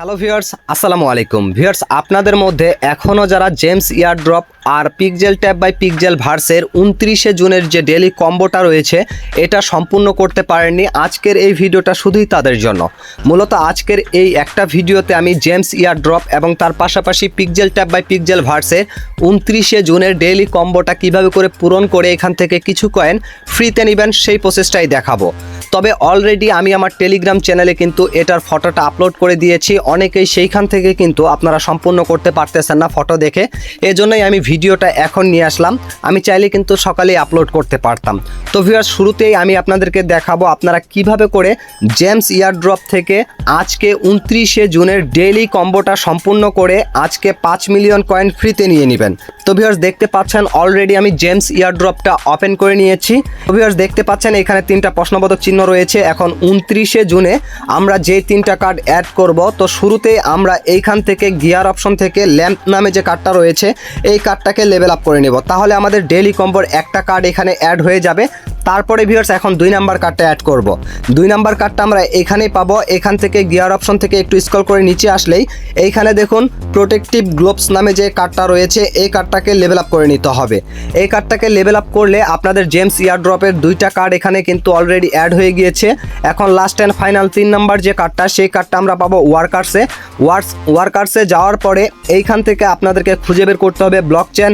Hello viewers আসসালামু আলাইকুম viewers আপনাদের মধ্যে এখনও যারা জেমস ইয়ারড্রপ আর পিকজেল ট্যাব বাই পিকজেল ভার্সের উনত্রিশে জুনের যে ডেলি কম্বোটা রয়েছে, এটা সম্পূর্ণ করতে পারেননি আজকের এই ভিডিওটা শুধুই তাদের জন্য। মূলত আজকের এই একটা ভিডিওতে আমি জেমস ইয়ারড্রপ এবং তার পাশাপাশি পিকজেল ট্যাব বাই পিকজেল ভার্সের উনত্রিশে জুনের ডেইলি কম্বোটা কীভাবে করে পূরণ করে এখান থেকে কিছু কয়েন ফ্রিতে নেবেন, সেই প্রসেসটাই দেখাবো। তবে অলরেডি আমি আমার টেলিগ্রাম চ্যানেলে কিন্তু এটার ফটোটা আপলোড করে দিয়েছি। অনেকেই সেইখান থেকে কিন্তু আপনারা সম্পূর্ণ করতে পারতেছেন না ফটো দেখে। এজন্যই আমি ভিডিওটা এখন নিয়ে আসলাম। আমি চাইলে কিন্তু সকালেই আপলোড করতে পারতাম। তো ভিউয়ার শুরুতেই আমি আপনাদেরকে দেখাবো আপনারা কীভাবে করে জেমস ইয়ারড্রপ থেকে আজকে উনত্রিশে জুনের ডেইলি কম্বোটা সম্পূর্ণ করে আজকে পাঁচ মিলিয়ন কয়েন ফ্রিতে নিয়ে নেবেন। তো ভিউয়ার্স দেখতে পাচ্ছেন অলরেডি আমি জেমস ইয়ারড্রপটা ওপেন করে নিয়েছি। তো ভিউয়ার্স দেখতে পাচ্ছেন, এখানে তিনটা প্রশ্নবোধক চিহ্ন রয়েছে। এখন উনত্রিশে জুনে আমরা যে তিনটা কার্ড অ্যাড করব, তো শুরুতে আমরা এইখান থেকে গিয়ার অপশন থেকে ল্যাম্প নামে যে কার্ডটা রয়েছে, এই কার্ডটাকে লেভেল আপ করে নেব। তাহলে আমাদের ডেলি কম্বোর একটা কার্ড এখানে অ্যাড হয়ে যাবে। তারপরে ভিউয়ার্স এখন দুই নাম্বার কার্ডটা অ্যাড করব। দুই নাম্বার কার্ডটা আমরা এখানেই পাবো। এখান থেকে গিয়ার অপশন থেকে একটু স্ক্রল করে নিচে আসলেই এইখানে দেখুন প্রোটেক্টিভ গ্লোভস নামে যে কার্ডটা রয়েছে, এই কার্ডটাকে লেভেল আপ করে নিতে হবে। এই কার্ডটাকে লেভেল আপ করলে আপনাদের জেমস ইয়ারড্রপের দুইটা কার্ড এখানে কিন্তু অলরেডি অ্যাড হয়ে গিয়েছে। এখন লাস্ট অ্যান্ড ফাইনাল তিন নাম্বার যে কার্ডটা সেই কার্ডটা আমরা পাবো ওয়ার্কার্সে ওয়ার্স ওয়ার্কার্সে যাওয়ার পরে এইখান থেকে আপনাদেরকে খুঁজে বের করতে হবে block chain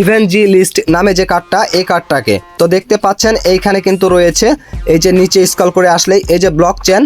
even G list নামে যে কার্ডটা, এই কার্ডটাকে। তো দেখতে পাচ্ছেন, এইখানে কিন্তু রয়েছে। এই যে নিচে স্কল করে আসলেই এই যে ব্লক চেন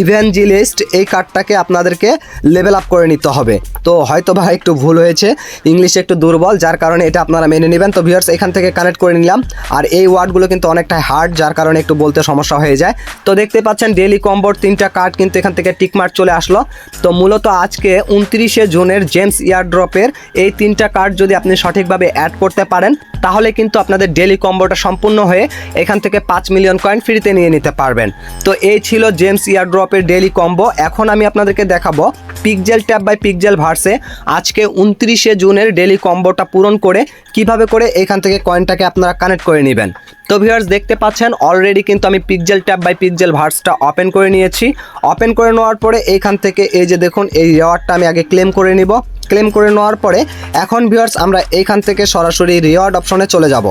ইভেনজিলিস্ট এই কার্ডটাকে আপনাদেরকে লেভেল আপ করে নিতে হবে। তো হয়তো বা একটু ভুল হয়েছে ইংলিশে একটু দুর্বল, যার কারণে এটা আপনারা মেনে নেবেন। তো ভিউয়ার্স এখান থেকে কানেক্ট করে নিলাম। আর এই ওয়ার্ডগুলো কিন্তু অনেকটাই হার্ড যার কারণে একটু বলতে সমস্যা হয়ে যায়। তো দেখতে পাচ্ছেন ডেলি কম্বোর তিনটা কার্ড কিন্তু এখান থেকে টিকমার্ক চলে আসলো। তো মূলত আজকে উনত্রিশে জুনের জেমস ইয়ারড্রপের এই তিনটা কার্ড যদি আপনি সঠিকভাবে অ্যাড করতে পারেন তাহলে কিন্তু আপনাদের ডেলি কম্বোটা সম্পূর্ণ হয়ে এখান থেকে পাঁচ মিলিয়ন কয়েন ফ্রিতে নিয়ে নিতে পারবেন। তো এই ছিল জেমস ইয়ারড্রপের ডেলি কম্বো এখন আমি আপনাদেরকে দেখাবো পিকজেল ট্যাব বাই পিকজেল ভার্সে আজকে উনত্রিশে জুনের ডেলি কম্বোটা পূরণ করে কীভাবে করে এখান থেকে কয়েনটাকে আপনারা কানেক্ট করে নেবেন। তো ভিউয়ার্স দেখতে পাচ্ছেন অলরেডি কিন্তু আমি পিকজেল ট্যাব বাই পিকজেল ভার্সটা ওপেন করে নিয়েছি। ওপেন করে নেওয়ার পরে এইখান থেকে এই যে দেখুন, এই রেওয়ার্ডটা আমি আগে ক্লেম করে নিব। ক্লেম করে নেওয়ার পরে এখন ভিউয়ার্স আমরা এইখান থেকে সরাসরি রিওয়ার্ড অপশনে চলে যাব।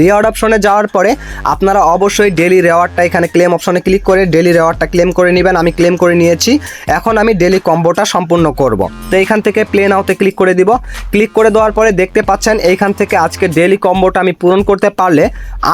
রিওয়ার্ড অপশনে যাওয়ার পরে আপনারা অবশ্যই ডেলি রেওয়ার্ডটা এখানে ক্লেম অপশনে ক্লিক করে ডেলি রেওয়ার্ডটা ক্লেম করে নেবেন, আমি ক্লেম করে নিয়েছি। এখন আমি ডেলি কম্বোটা সম্পূর্ণ করব। তো এইখান থেকে প্লে নাওতে ক্লিক করে দিব। ক্লিক করে দেওয়ার পরে দেখতে পাচ্ছেন এইখান থেকে আজকে ডেলি কম্বোটা আমি পূরণ করতে পারলে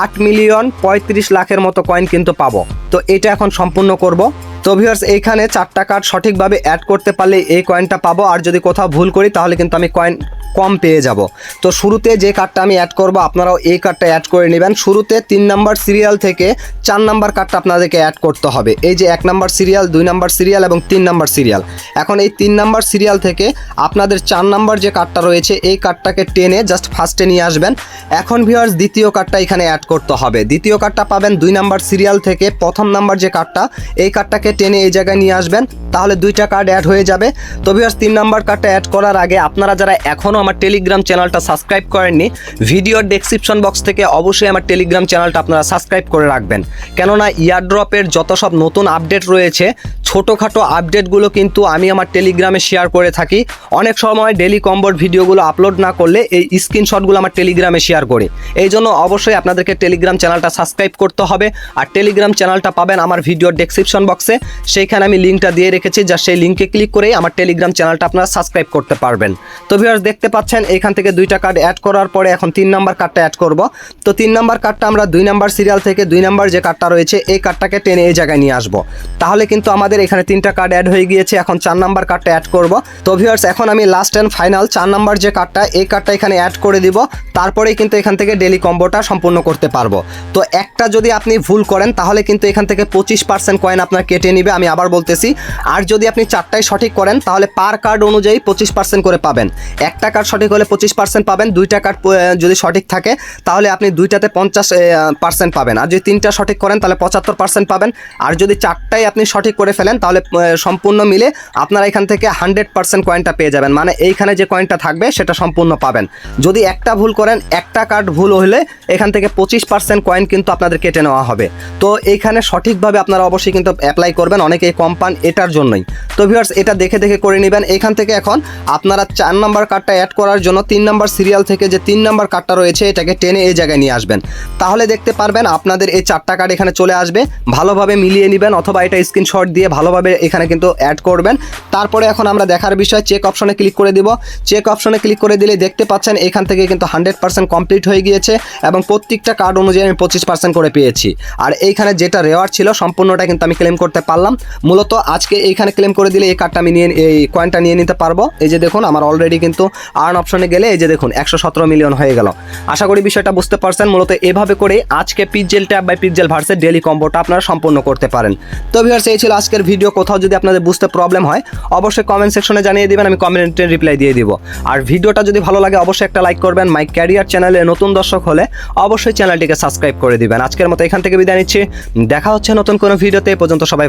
আট মিলিয়ন পঁয়ত্রিশ লাখের মতো কয়েন কিন্তু পাবো। তো এটা এখন সম্পূর্ণ করব। তো ভিউয়ার্স এইখানে চারটা কার্ড সঠিকভাবে অ্যাড করতে পারলে এই কয়েনটা পাবো। আর যদি কোথাও ভুল করি, তাহলে কিন্তু আমি কয়েন কম পেয়ে যাব। তো শুরুতে যে কার্ডটা আমি অ্যাড করব, আপনারাও এই কার্ডটা অ্যাড করে নেবেন। শুরুতে তিন নাম্বার সিরিয়াল থেকে চার নাম্বার কার্ডটা আপনাদেরকে অ্যাড করতে হবে। এই যে এক নাম্বার সিরিয়াল দুই নাম্বার সিরিয়াল এবং তিন নাম্বার সিরিয়াল এখন এই তিন নাম্বার সিরিয়াল থেকে আপনাদের চার নাম্বার যে কার্ডটা রয়েছে, এই কার্ডটাকে টেনে জাস্ট ফার্স্টে নিয়ে আসবেন। এখন ভিউয়ার্স দ্বিতীয় কার্ডটা এখানে অ্যাড করতে হবে। দ্বিতীয় কার্ডটা পাবেন দুই নাম্বার সিরিয়াল থেকে প্রথম নাম্বার যে কার্ডটা এই কার্ডটাকে টেনে এই জায়গায় নিয়ে আসবেন, তাহলে দুইটা কার্ড অ্যাড হয়ে যাবে। তো ভিউয়ার্স তিন নাম্বার কার্ডটা অ্যাড করার আগে আপনারা যারা এখনও আমার টেলিগ্রাম চ্যানেলটা সাবস্ক্রাইব করেননি ভিডিওর ডেসক্রিপশন বক্স থেকে অবশ্যই আমার টেলিগ্রাম চ্যানেলটা আপনারা সাবস্ক্রাইব করে রাখবেন। কেননা ইয়ারড্রপের যত সব নতুন আপডেট রয়েছে, ছোটোখাটো আপডেটগুলো কিন্তু আমি আমার টেলিগ্রামে শেয়ার করে থাকি। অনেক সময় ডেলি কম্বোর ভিডিওগুলো আপলোড না করলে এই স্ক্রিনশটগুলো আমার টেলিগ্রামে শেয়ার করি। এই জন্য অবশ্যই আপনাদেরকে টেলিগ্রাম চ্যানেলটা সাবস্ক্রাইব করতে হবে। আর টেলিগ্রাম চ্যানেলটা পাবেন আমার ভিডিওর ডেসক্রিপশন বক্সে সেইখানে আমি লিঙ্কটা দিয়ে রেখেছি, যা সেই লিঙ্কে ক্লিক করেই আমার টেলিগ্রাম চ্যানেলটা আপনারা সাবস্ক্রাইব করতে পারবেন। তো ভিউয়ার্স দেখতে পাচ্ছেন, এখান থেকে দুইটা কার্ড অ্যাড করার পরে এখন তিন নাম্বার কার্ডটা অ্যাড করব। তো তিন নাম্বার কার্ডটা আমরা দুই নাম্বার সিরিয়াল থেকে দুই নাম্বার যে কার্ডটা রয়েছে, এই কার্ডটাকে টেনে এই জায়গায় নিয়ে আসব। তাহলে কিন্তু আমাদের এখানে তিনটা কার্ড অ্যাড হয়ে গিয়েছে, এখন চার নাম্বার কার্ডটা অ্যাড করব। তো ভিউয়ার্স এখন আমি লাস্ট অ্যান্ড ফাইনাল চার নাম্বার যে কার্ডটা এই কার্ডটা এখানে অ্যাড করে দিব। তারপরেই কিন্তু এখান থেকে ডেলি কম্বোটা সম্পূর্ণ করতে পারব। তো একটা যদি আপনি ভুল করেন, তাহলে কিন্তু এখান থেকে পঁচিশ পার্সেন্ট কয়েন আপনার কেটে নিবে, আমি আবার বলতেছি, আর যদি আপনি চারটাই সঠিক করেন, তাহলে পার কার্ড অনুযায়ী পঁচিশ পার্সেন্ট করে পাবেন। একটা কার্ড সঠিক হলে পঁচিশ পার্সেন্ট পাবেন, দুইটা কার্ড যদি সঠিক থাকে, তাহলে আপনি দুইটাতে পঞ্চাশ পার্সেন্ট পাবেন। আর যদি তিনটা সঠিক করেন, তাহলে পঁচাত্তর পার্সেন্ট পাবেন। আর যদি চারটাই আপনি সঠিক করে ফেলেন, তাহলে সম্পূর্ণ মিলে আপনারা এখান থেকে হান্ড্রেড পার্সেন্ট কয়েনটা পেয়ে যাবেন। মানে এইখানে যে কয়েনটা থাকবে, সেটা সম্পূর্ণ পাবেন। যদি একটা ভুল করেন, একটা কার্ড ভুল হলে এখান থেকে পঁচিশ পার্সেন্ট কয়েন কিন্তু আপনাদের কেটে নেওয়া হবে। তো এইখানে সঠিকভাবে আপনারা অবশ্যই কিন্তু অ্যাপ্লাই করবেন। অনেকেই কম পান এটার জন্যই। তো ভিউয়ার্স এটা দেখে দেখে করে নেবেন। এখান থেকে এখন আপনারা চার নাম্বার কার্ডটা অ্যাড করার জন্য, তিন নাম্বার সিরিয়াল থেকে যে তিন নাম্বার কার্ডটা রয়েছে, এটাকে টেনে এই জায়গায় নিয়ে আসবেন। তাহলে দেখতে পারবেন আপনাদের এই চারটা কার্ড এখানে চলে আসবে। ভালোভাবে মিলিয়ে নেবেন অথবা এটা স্ক্রিনশট দিয়ে ভালোভাবে এখানে কিন্তু অ্যাড করবেন। তারপরে এখন আমরা দেখার বিষয় চেক অপশনে ক্লিক করে দিব। চেক অপশনে ক্লিক করে দিলে দেখতে পাচ্ছেন এখান থেকে কিন্তু হান্ড্রেড পার্সেন্ট কমপ্লিট হয়ে গিয়েছে এবং প্রত্যেকটা কার্ড অনুযায়ী আমি পঁচিশ পার্সেন্ট করে পেয়েছি। আর এইখানে যেটা রেওয়ার্ড ছিল, সম্পূর্ণটা কিন্তু আমি ক্লেম করতে পারলাম। মূলত আজকে এইখানে ক্লেম করে দিলে এই কার্ডটা আমি নিয়ে এই কয়েনটা নিয়ে নিতে পারব। এই যে দেখুন, আমার অলরেডি কিন্তু আর্ন অপশনে গেলে এই যে দেখুন, একশো সতেরো মিলিয়ন হয়ে গেল। আশা করি বিষয়টা বুঝতে পারছেন। মূলত এভাবে করে আজকে পিকজেল ট্যাব বাই পিকজেল ভার্সের ডেলি কম্বোটা আপনারা সম্পূর্ণ করতে পারেন। তো ভিউয়ার্স এই ছিল আজকের ভিডিও কোথাও যদি আপনাদের বুঝতে প্রবলেম হয়, অবশ্যই কমেন্ট সেকশনে জানিয়ে দেবেন, আমি কমেন্টের রিপ্লাই দিয়ে দিব। আর ভিডিওটা যদি ভালো লাগে, অবশ্যই একটা লাইক করবেন। মাই ক্যারিয়ার চ্যানেলে নতুন দর্শক হলে অবশ্যই চ্যানেলটিকে সাবস্ক্রাইব করে দিবেন। আজকের মতো এখান থেকে বিদায় নিচ্ছি। দেখা হচ্ছে নতুন কোনো ভিডিওতে পর্যন্ত সবাই